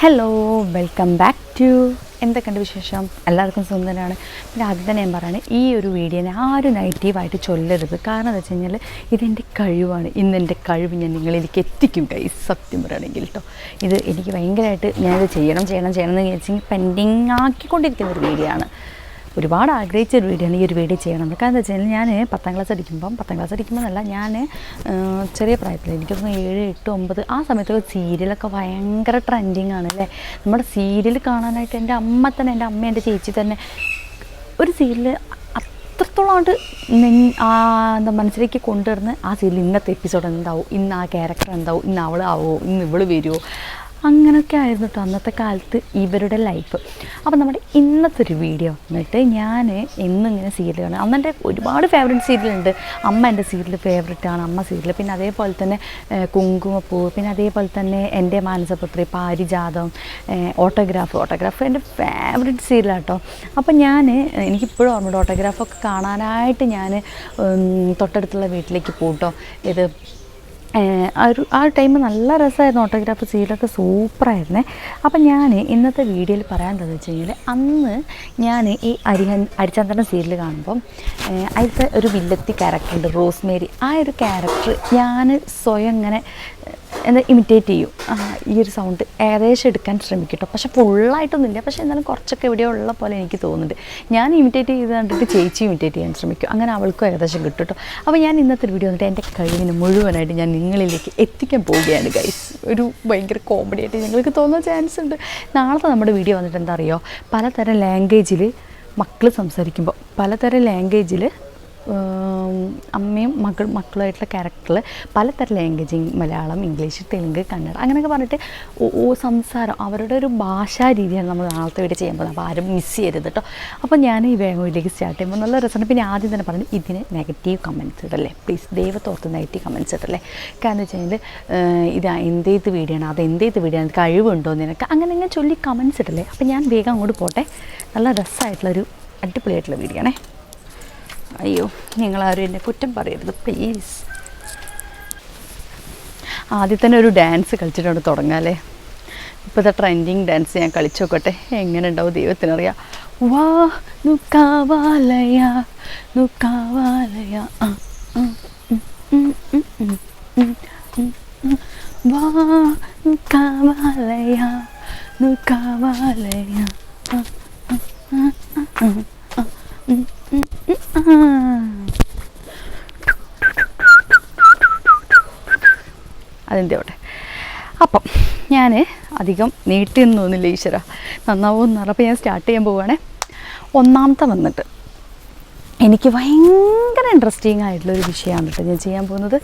Hello welcome back to എന്തൊക്കെയുണ്ട് വിശേഷം? എല്ലാവർക്കും സുന്ദരമാണ് പിന്നെ ആദ്യം തന്നെ ഞാൻ പറയുന്നത് ഈ ഒരു വീഡിയോനെ ആരും നെഗറ്റീവായിട്ട് ചൊല്ലരുത്. കാരണം എന്താ വെച്ച് കഴിഞ്ഞാൽ ഇതെന്റെ കഴിവാണ്. ഇന്ന് എന്റെ കഴിവ് ഞാൻ നിങ്ങളിലേക്ക് എത്തിക്കും കൈ സത്യം പറയുകയാണെങ്കിൽ കേട്ടോ ഇത് എനിക്ക് ഭയങ്കരമായിട്ട് ഞാനിത് ചെയ്യണം ചെയ്യണം ചെയ്യണം എന്ന് വിചാരിച്ചെങ്കിൽ പെൻഡിങ് ആക്കിക്കൊണ്ടിരിക്കുന്ന ഒരു വീഡിയോ ആണ്. ഒരുപാട് ആഗ്രഹിച്ച ഒരു വീഡിയോ ആണ് ഈ ഒരു വീഡിയോ ചെയ്യണം കാരണം എന്താ വെച്ചാൽ ഞാൻ പത്താം ക്ലാസ് അടിക്കുമ്പം പത്താം ക്ലാസ് അടിക്കുമ്പോഴല്ല ഞാൻ ചെറിയ പ്രായത്തിൽ എനിക്കൊന്ന് ഏഴ് എട്ട് ഒമ്പത് ആ സമയത്തൊക്കെ സീരിയലൊക്കെ ഭയങ്കര ട്രെൻഡിങ് ആണ് അല്ലേ? നമ്മുടെ സീരിയൽ കാണാനായിട്ട് എന്റെ അമ്മ തന്നെ എന്റെ അമ്മ എന്റെ ചേച്ചി തന്നെ ഒരു സീരിയൽ അത്രത്തോളമായിട്ട് എന്താ മനസ്സിലേക്ക് കൊണ്ടുവരുന്ന ആ സീരിയൽ ഇന്നത്തെ എപ്പിസോഡ് എന്താവും ഇന്ന് ആ ക്യാരക്ടർ എന്താവും ഇന്ന് അവളാവോ ഇന്ന് ഇവൾ വരുമോ അങ്ങനെയൊക്കെ ആയിരുന്നു കേട്ടോ അന്നത്തെ കാലത്ത് ഇവരുടെ ലൈഫ് അപ്പോൾ നമ്മുടെ ഇന്നത്തെ ഒരു വീഡിയോ എന്നിട്ട് ഞാൻ എന്നും ഇങ്ങനെ സീരിയൽ കാണും. അന്ന് എന്റെ ഒരുപാട് ഫേവറേറ്റ് സീരിയലുണ്ട് അമ്മ എന്റെ സീരിയൽ ആണ് അമ്മ സീരിയൽ പിന്നെ അതേപോലെ തന്നെ കുങ്കുമപ്പൂ പിന്നെ അതേപോലെ തന്നെ എന്റെ മാനസപുത്രി പാരിജാതം ഓട്ടോഗ്രാഫ് ഓട്ടോഗ്രാഫ് എന്റെ ഫേവറേറ്റ് സീരിയലാണ് കേട്ടോ അപ്പോൾ ഞാൻ എനിക്കിപ്പോഴും ഓർമ്മയുണ്ട് ഓട്ടോഗ്രാഫൊക്കെ കാണാനായിട്ട് ഞാൻ തൊട്ടടുത്തുള്ള വീട്ടിലേക്ക് പോട്ടോ. ഇത് ഒരു ആ ടൈം നല്ല രസമായിരുന്നു ഓട്ടോഗ്രാഫ് സീലൊക്കെ സൂപ്പറായിരുന്നേ. അപ്പം ഞാൻ ഇന്നത്തെ വീഡിയോയിൽ പറയാൻ എന്താണെന്ന് വെച്ച് കഴിഞ്ഞാൽ അന്ന് ഞാൻ ഈ അരിഹൻ അരിചന്ദ്രൻ സീരിയൽ കാണുമ്പം അതിലത്തെ ഒരു വില്ലത്തി ക്യാരക്ടറുണ്ട് റോസ്മേരി. ആ ഒരു ക്യാരക്ടർ ഞാൻ സ്വയം ഇങ്ങനെ എന്താ ഇമിറ്റേറ്റ് ചെയ്യും. ഈ ഒരു സൗണ്ട് ഏകദേശം എടുക്കാൻ ശ്രമിക്കട്ടോ കേട്ടോ ഫുള്ളായിട്ടൊന്നും ഫുള്ളായിട്ടൊന്നുമില്ല പക്ഷെ എന്നാലും കുറച്ചൊക്കെ എവിടെയോ ഉള്ള പോലെ എനിക്ക് തോന്നുന്നുണ്ട്. ഞാൻ ഇമിറ്റേറ്റ് ചെയ്ത് കണ്ടിട്ട് ചേച്ചി ഇമിറ്റേറ്റ് ചെയ്യാൻ ശ്രമിക്കും. അങ്ങനെ അവൾക്കും ഏകദേശം കിട്ടും കേട്ടോ അപ്പോൾ ഞാൻ ഇന്നത്തെ വീഡിയോ വന്നിട്ട് എന്റെ കഴിവിന് മുഴുവനായിട്ട് ഞാൻ നിങ്ങളിലേക്ക് എത്തിക്കാൻ പോവുകയാണ് ഗൈസ് ഒരു ഭയങ്കര കോമഡി ആയിട്ട് ഞങ്ങൾക്ക് തോന്നുന്ന ചാൻസ് ഉണ്ട്. നാളത്തെ നമ്മുടെ വീഡിയോ വന്നിട്ട് എന്താ അറിയോ? പലതരം ലാംഗ്വേജിൽ മക്കൾ സംസാരിക്കുമ്പോൾ പലതരം ലാംഗ്വേജിൽ അമ്മയും മകൾ മക്കളുമായിട്ടുള്ള ക്യാരക്ടറിൽ പലതരം ലാംഗ്വേജിങ് മലയാളം ഇംഗ്ലീഷ് തെലുങ്ക് കന്നഡ അങ്ങനെയൊക്കെ പറഞ്ഞിട്ട് ഓ- സംസാരം അവരുടെ ഒരു ഭാഷാ രീതിയാണ് നമ്മൾ നാളത്തെ വീഡിയോ ചെയ്യാൻ പോകുന്നത് അപ്പോൾ ആരും മിസ് ചെയ്യരുത് കേട്ടോ അപ്പോൾ ഞാൻ ഈ വേഗയിലേക്ക് സ്റ്റാർട്ട് ചെയ്യുമ്പോൾ നല്ല രസമാണ്. പിന്നെ ആദ്യം തന്നെ പറഞ്ഞു ഇതിന് നെഗറ്റീവ് കമന്റ്സ് ഇടല്ലേ. പ്ലീസ് ദൈവത്തോർത്ത് നെഗറ്റീവ് കമന്റ്സ് ഇടല്ലേ. കാരണം വെച്ച് കഴിഞ്ഞാൽ ഇത് എന്തേത് ആണ് അത് എന്തേത് ആണ് കഴിവുണ്ടോ നിനക്ക്? അങ്ങനെ അങ്ങനെ ചൊല്ലി കമന്റ്സ് ഇടല്ലേ. അപ്പോൾ ഞാൻ വേഗം അങ്ങോട്ട് പോട്ടെ. നല്ല രസമായിട്ടുള്ളൊരു അടിപൊളിയായിട്ടുള്ള വീഡിയോ ആണേ. അയ്യോ നിങ്ങളാരും എന്നെ കുറ്റം പറയരുത് പ്ലീസ് ആദ്യം തന്നെ ഒരു ഡാൻസ് കളിച്ചിട്ടുണ്ട് തുടങ്ങാല്ലേ ഇപ്പോഴത്തെ ട്രെൻഡിങ് ഡാൻസ് ഞാൻ കളിച്ചു നോക്കട്ടെ എങ്ങനെ ഉണ്ടാവും ദൈവത്തിനറിയാം. വാ നുക്കാവാലയ നുക്കാവാലയ വാ നുക്കാവാലയ നുക്കാവാലയ അതിന്റെ അവിടെ അപ്പം ഞാൻ അധികം നീട്ടിയൊന്നും തോന്നില്ല ഈശ്വര നന്നാവും പറഞ്ഞപ്പോൾ ഞാൻ സ്റ്റാർട്ട് ചെയ്യാൻ പോവുകയാണേ ഒന്നാമത്തെ വന്നിട്ട്. എനിക്ക് ഭയങ്കര ഇൻട്രസ്റ്റിംഗ് ആയിട്ടുള്ളൊരു വിഷയമാണ് കേട്ടോ ഞാൻ ചെയ്യാൻ പോകുന്നത്.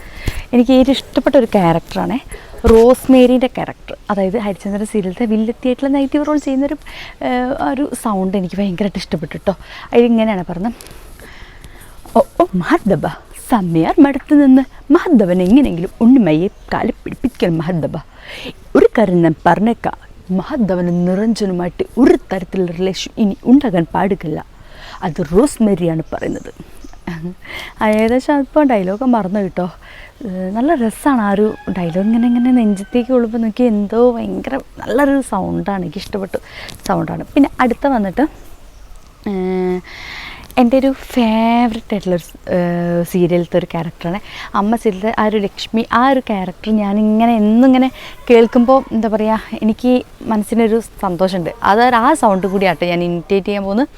എനിക്ക് ഏറ്റവും ഇഷ്ടപ്പെട്ട ഒരു ക്യാരക്ടറാണ് റോസ്മേരിന്റെ ക്യാരക്ടർ അതായത് ഹരിചന്ദ്രൻ സീരിയലിലെ വില്ലത്തിയായിട്ടുള്ള നെഗറ്റീവ് റോൾ ചെയ്യുന്നൊരു ഒരു സൗണ്ട് എനിക്ക് ഭയങ്കരമായിട്ട് ഇഷ്ടപ്പെട്ടു കേട്ടോ അതിലിങ്ങനെയാണ് പറഞ്ഞത്. ഓ ഓ മഹദ്ദബ സമയർ മടുത്തു നിന്ന് മഹദ്ദവൻ എങ്ങനെയെങ്കിലും ഉണ്ണിമയെ കാലി പിടിപ്പിക്കൽ മഹദ്ദബ ഒരു ഞാൻ പറഞ്ഞേക്കാം. മഹദ്ദവനും നിറഞ്ചനുമായിട്ട് ഒരു തരത്തിലുള്ള റിലേഷൻ ഇനി ഉണ്ടാകാൻ പാടുകയില്ല അത് റോസ്മേരിയാണ് പറയുന്നത്. ഏകദേശം ഇപ്പോൾ ഡയലോഗ് മറന്നു കേട്ടോ. നല്ല രസമാണ് ആ ഒരു ഡയലോഗ് ഇങ്ങനെ ഇങ്ങനെ നെഞ്ചത്തേക്ക് കൊള്ളുമ്പോൾ നോക്കി എന്തോ ഭയങ്കര നല്ലൊരു സൗണ്ടാണ് എനിക്ക് ഇഷ്ടപ്പെട്ടു സൗണ്ടാണ് പിന്നെ അടുത്ത വന്നിട്ട് എന്റെ ഒരു ഫേവററ്റ് ആയിട്ടുള്ളൊരു സീരിയലത്തെ ഒരു ക്യാരക്ടറാണ് അമ്മ സീരിയലിലെ ആ ഒരു ലക്ഷ്മി ആ ഒരു ക്യാരക്ടർ ഞാനിങ്ങനെ എന്നും ഇങ്ങനെ കേൾക്കുമ്പോൾ എന്താ പറയുക എനിക്ക് മനസ്സിനൊരു സന്തോഷമുണ്ട്. അത് ആ സൗണ്ട് കൂടിയാട്ടെ ഞാൻ ഇമിറ്റേറ്റ് ചെയ്യാൻ പോകുന്നത്.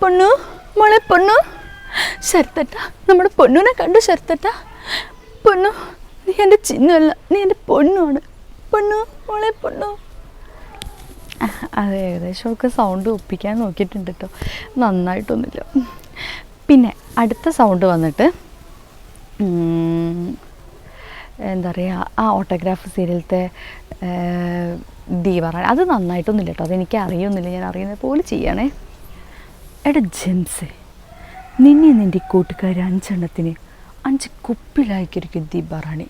പൊണ്ണു മോളെ പൊണ്ണു ശരത്തട്ട നമ്മുടെ പൊണ്ണുനെ കണ്ടു ശരത്തട്ട. പൊണ്ണു നീ എന്റെ ചിഹ്നമല്ല നീ എന്റെ പൊണ്ണുമാണ് പൊണ്ണു മോളെ പൊണ്ണു അത് ഏകദേശമൊക്കെ സൗണ്ട് ഒപ്പിക്കാൻ നോക്കിയിട്ടുണ്ട് കേട്ടോ നന്നായിട്ടൊന്നുമില്ല. പിന്നെ അടുത്ത സൗണ്ട് വന്നിട്ട് എന്താ പറയുക ആ ഓട്ടോഗ്രാഫ് സീരിയലത്തെ ദീപറ അത് നന്നായിട്ടൊന്നുമില്ല കേട്ടോ. അതെനിക്ക് അറിയുന്നില്ല. ഞാൻ അറിയുന്നത് പോലെ ചെയ്യണേ. എടാ ജെംസേ നിന്നെ നിന്റെ കൂട്ടുകാർ അഞ്ചെണ്ണത്തിന് അഞ്ച് കുപ്പിലായിക്കിരിക്കും ദീപാറാണി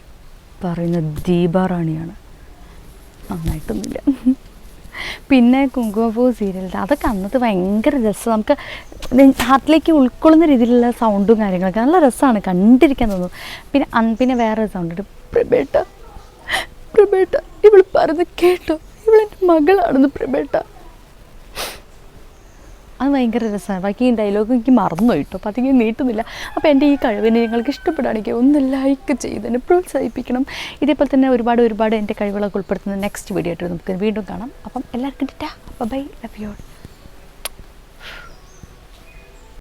പറയുന്ന ദീപാറാണിയാണ് നന്നായിട്ടൊന്നുമില്ല. പിന്നെ കുങ്കുമപ്പൂ സീരിയൽ അതൊക്കെ അന്നത്തെ ഭയങ്കര രസം. നമുക്ക് ഹാർട്ടിലേക്ക് ഉൾക്കൊള്ളുന്ന രീതിയിലുള്ള സൗണ്ടും കാര്യങ്ങളൊക്കെ നല്ല രസമാണ് കണ്ടിരിക്കാൻ തോന്നുന്നു പിന്നെ പിന്നെ വേറൊരു സൗണ്ട് ഉണ്ട്. പ്രബേട്ട പ്രബേട്ട ഇവൾ പറഞ്ഞ് കേട്ടോ. ഇവളെന്റെ മകളാണെന്ന് പ്രബേട്ട അത് ഭയങ്കര രസമാണ്. ബാക്കി ഈ ഡയലോഗ് എനിക്ക് മറന്നു കിട്ടും അപ്പോൾ അതിങ്ങനെ നീട്ടുന്നില്ല. അപ്പോൾ എന്റെ ഈ കഴിവിനെ നിങ്ങൾക്ക് ഇഷ്ടപ്പെടുകയാണെങ്കിൽ ഒന്ന് ലൈക്ക് ചെയ്ത് എന്നെ പ്രോത്സാഹിപ്പിക്കണം. ഇതേപോലെ തന്നെ ഒരുപാട് ഒരുപാട് എന്റെ കഴിവുകളൊക്കെ ഉൾപ്പെടുത്തുന്ന നെക്സ്റ്റ് വീഡിയോ ആയിട്ട് നമുക്ക് വീണ്ടും കാണാം. അപ്പം എല്ലാവർക്കും ടാ ബൈ ലവ് യു